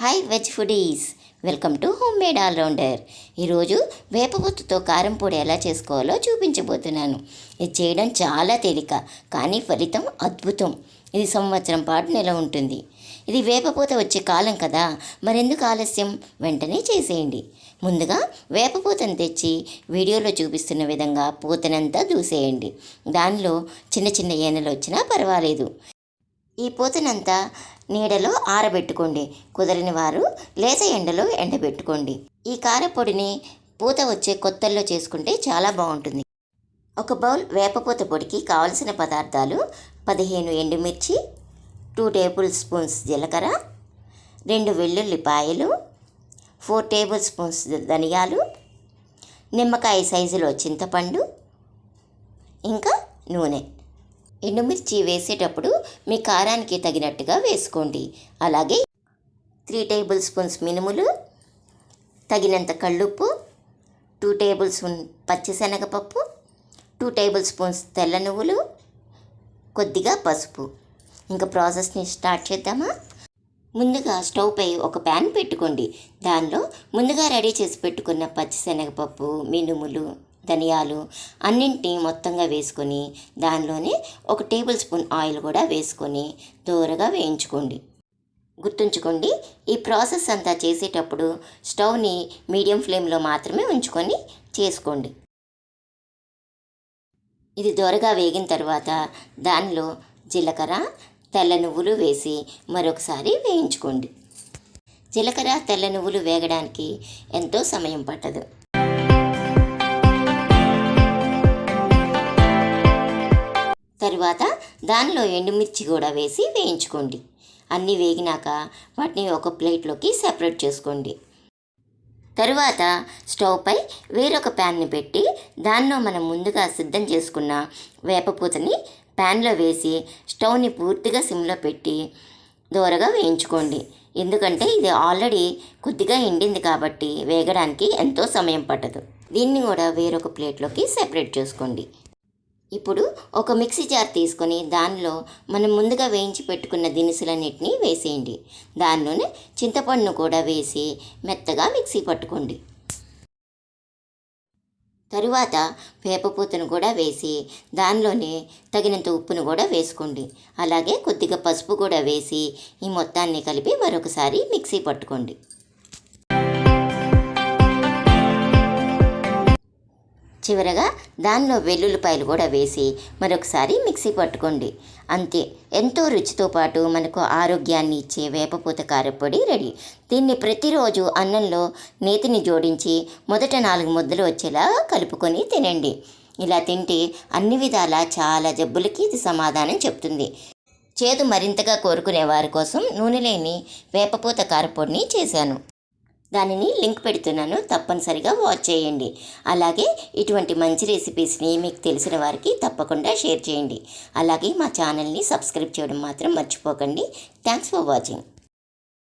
Hi veg foodies welcome to home made allrounder ఈరోజు వేపపుత్తుతో కారం పొడి ఎలా చేసుకోవాలో చూపించబోతున్నాను. ఇది చేయడం చాలా తేలిక కానీ ఫలితం అద్భుతం. ఇది సంవత్సరం పాటు నిల ఉంటుంది. ఇది వేపపూత వచ్చే కాలం కదా మరెందుకు ఆలస్యం? వెంటనే చేసేయండి. ముందుగా వేపపూతను తెచ్చి వీడియోలో చూపిస్తున్న విధంగా పూతనంతా దూసేయండి. దానిలో చిన్న చిన్న ఏనలు వచ్చినా పర్వాలేదు. ఈ పూతనంతా నీడలో ఆరబెట్టుకోండి. కుదరని వారు లేత ఎండలో ఎండబెట్టుకోండి. ఈ కారపొడిని పూత వచ్చే కొత్తల్లో చేసుకుంటే చాలా బాగుంటుంది. ఒక బౌల్ వేపపూత పొడికి కావలసిన పదార్థాలు పదిహేను ఎండుమిర్చి టూ టేబుల్ స్పూన్స్ జీలకర్ర రెండు వెల్లుల్లిపాయలు ఫోర్ టేబుల్ స్పూన్స్ ధనియాలు నిమ్మకాయ సైజులో చింతపండు ఇంకా నూనె. ఎండుమిర్చి వేసేటప్పుడు మీ కారానికి తగినట్టుగా వేసుకోండి. అలాగే త్రీ టేబుల్ స్పూన్స్ మినుములు తగినంత కళ్ళుప్పు టూ టేబుల్ స్పూన్ పచ్చిశనగపప్పు టూ టేబుల్ స్పూన్స్ తెల్ల నువ్వులు కొద్దిగా పసుపు. ఇంకా ప్రాసెస్ని స్టార్ట్ చేద్దామా? ముందుగా స్టవ్ పై ఒక ప్యాన్ పెట్టుకోండి. దానిలో ముందుగా రెడీ చేసి పెట్టుకున్న పచ్చిశనగపప్పు మినుములు ధనియాలు అన్నింటినీ మొత్తంగా వేసుకొని దానిలోనే ఒక టేబుల్ స్పూన్ ఆయిల్ కూడా వేసుకొని దూరగా వేయించుకోండి. గుర్తుంచుకోండి ఈ ప్రాసెస్ అంతా చేసేటప్పుడు స్టవ్ని మీడియం ఫ్లేమ్లో మాత్రమే ఉంచుకొని చేసుకోండి. ఇది దోరగా వేగిన తర్వాత దానిలో జీలకర్ర తెల్ల నువ్వులు వేసి మరొకసారి వేయించుకోండి. జీలకర్ర తెల్ల నువ్వులు వేగడానికి ఎంతో సమయం పట్టదు. తరువాత దానిలో ఎండుమిర్చి కూడా వేసి వేయించుకోండి. అన్నీ వేగినాక వాటిని ఒక ప్లేట్లోకి సెపరేట్ చేసుకోండి. తరువాత స్టవ్పై వేరొక ప్యాన్ని పెట్టి దానిలో మనం ముందుగా సిద్ధం చేసుకున్న వేపపూతని ప్యాన్లో వేసి స్టవ్ని పూర్తిగా సిమ్లో పెట్టి దూరగా వేయించుకోండి. ఎందుకంటే ఇది ఆల్రెడీ కొద్దిగా ఎండింది కాబట్టి వేగడానికి ఎంతో సమయం పట్టదు. దీన్ని కూడా వేరొక ప్లేట్లోకి సెపరేట్ చేసుకోండి. ఇప్పుడు ఒక మిక్సీ జార్ తీసుకొని దానిలో మనం ముందుగా వేయించి పెట్టుకున్న దినుసులన్నింటినీ వేసేయండి. దానిలోనే చింతపండును కూడా వేసి మెత్తగా మిక్సీ పట్టుకోండి. తరువాత వేపపూతను కూడా వేసి దానిలోనే తగినంత ఉప్పును కూడా వేసుకోండి. అలాగే కొద్దిగా పసుపు కూడా వేసి ఈ మొత్తాన్ని కలిపి మరొకసారి మిక్సీ పట్టుకోండి. చివరగా దానిలో వెల్లుల్లిపాయలు కూడా వేసి మరొకసారి మిక్సీ పట్టుకోండి. అంతే ఎంతో రుచితో పాటు మనకు ఆరోగ్యాన్ని ఇచ్చే వేపపూత కారపొడి రెడీ. దీన్ని ప్రతిరోజు అన్నంలో నేతిని జోడించి మొదట నాలుగు ముద్దలు వచ్చేలా కలుపుకొని తినండి. ఇలా తింటే అన్ని విధాల చాలా జబ్బులకి ఇది సమాధానం చెప్తుంది. చేదు మరింతగా కోరుకునే వారి కోసం నూనె లేని వేపపూత కారపొడిని చేశాను. దానిని లింక్ పెడుతున్నాను తప్పనిసరిగా వాచ్ చేయండి. అలాగే ఇటువంటి మంచి రెసిపీస్ని మీకు తెలిసిన వారికి తప్పకుండా షేర్ చేయండి. అలాగే మా ఛానల్ని సబ్స్క్రైబ్ చేయడం మాత్రం మర్చిపోకండి. Thanks for watching.